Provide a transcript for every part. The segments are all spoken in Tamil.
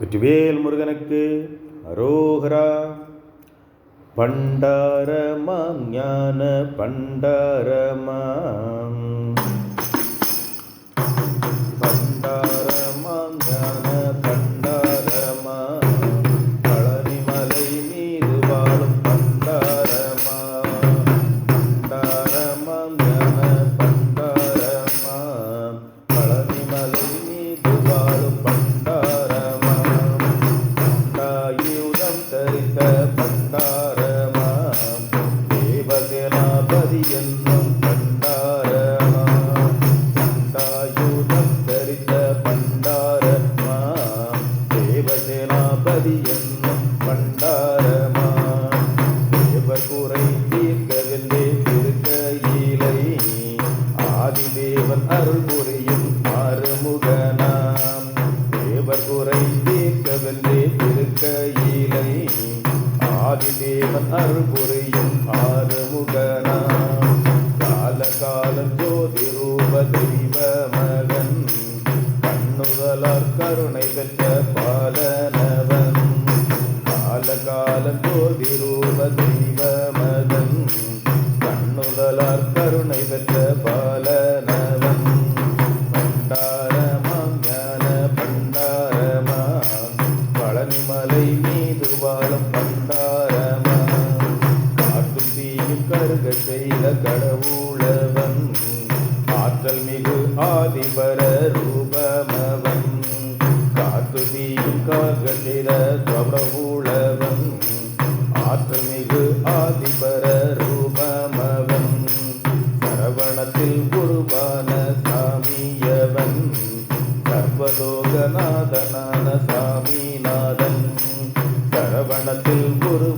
வெற்றிவேல் முருகனுக்கு அரோகரா. பண்டாரமாம் ஞான பண்டாரமா. தேவசேனாபதி என்னும் பண்டாயுதம் தரித்த பண்டாரமாம். தேவசேனாபதி என்னும் பண்டாரமாம். தேவர் தீர்க்கவில்லை திருக்கையிலை ஆதிதேவன் அருள் புரியும் மறுமுகனா. ஆதிதேவன் அருள் புரியும் ஆறுமுகனாம். கால காலம் ஜோதி ரூப தெய்வ மகன். கண்ணுதலார் கருணை பெற்ற பாலனவன். கால காலம் ஜோதி ரூப தெய்வ மகன். கண்ணுதலார் கருணை பெற்ற பால சரவணத்தில் குருவான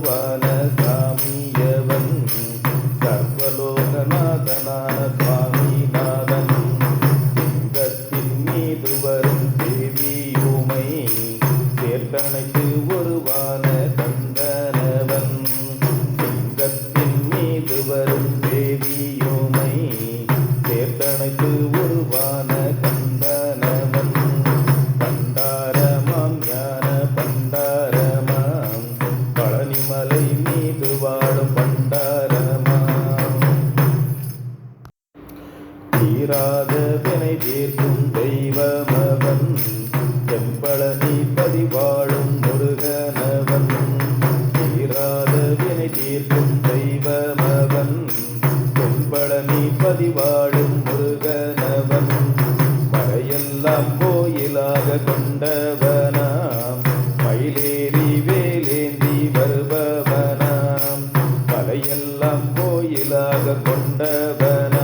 தீராத வினை தீர்க்கும் தெய்வமவன். செம்பழனி பதிவாழும் முருகனவன். தீராத வினை தீர்க்கும் தெய்வமவன். செம்பழனி பதிவாழும் முருகனவன். மறையெல்லாம் கோயிலாக கொண்டவனாம். மயிலேறி வேலேந்தி வருபவனாம். மலையெல்லாம் கோயிலாக கொண்டவன்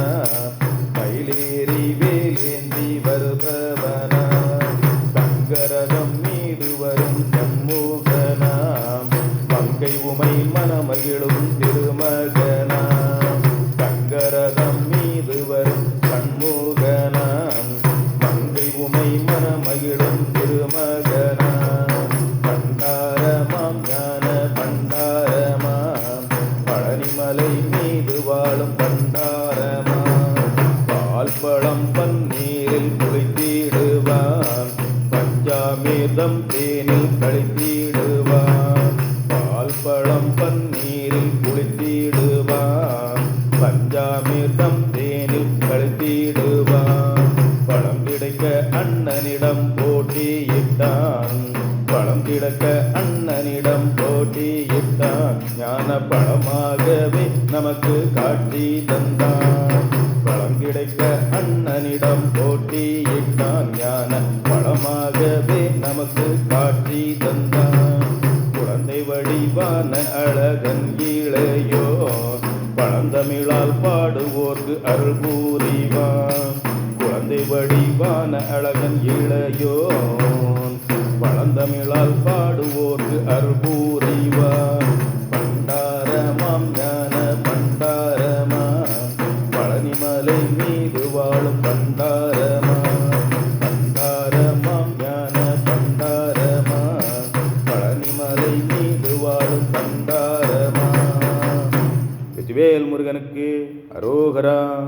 தேனில் குளித்திடுவான் பஞ்சாமிர்தம் தேனில் கழித்திடுவான் பால் பழம் பன்னீரில் குளித்திடுவான் பஞ்சாமிர்தம் தேனில் கழித்திடுவான் பழம் கிடைக்க அண்ணனிடம் போட்டியிட்டான். பழம் கிடக்க அண்ணனிடம் போட்டியிட்டான். ஞான பழமாகவே நமக்கு காட்சி தந்தான். கிடைக்க அண்ணனிடம் போட்டியிட்டான் ஞான பழமாகவே நமக்கு காட்சி தந்தான். குழந்தை வடிவான அழகன் இளையோ பழந்தமிழால் பாடுவோர்க்கு அருள் பூரிவான். குழந்தை வடிவான அழகன் இளையோ பழந்தமிழால் பாடுவோர்க்கு அருள் பூரிவான். மலை மீது வாழும் பண்டாரமா? பண்டாரமாம் ஞான பண்டாரமா? பழனி மலை மீது வாழும் பண்டாரமா? வெற்றிவேல் முருகனுக்கு அரோகரா.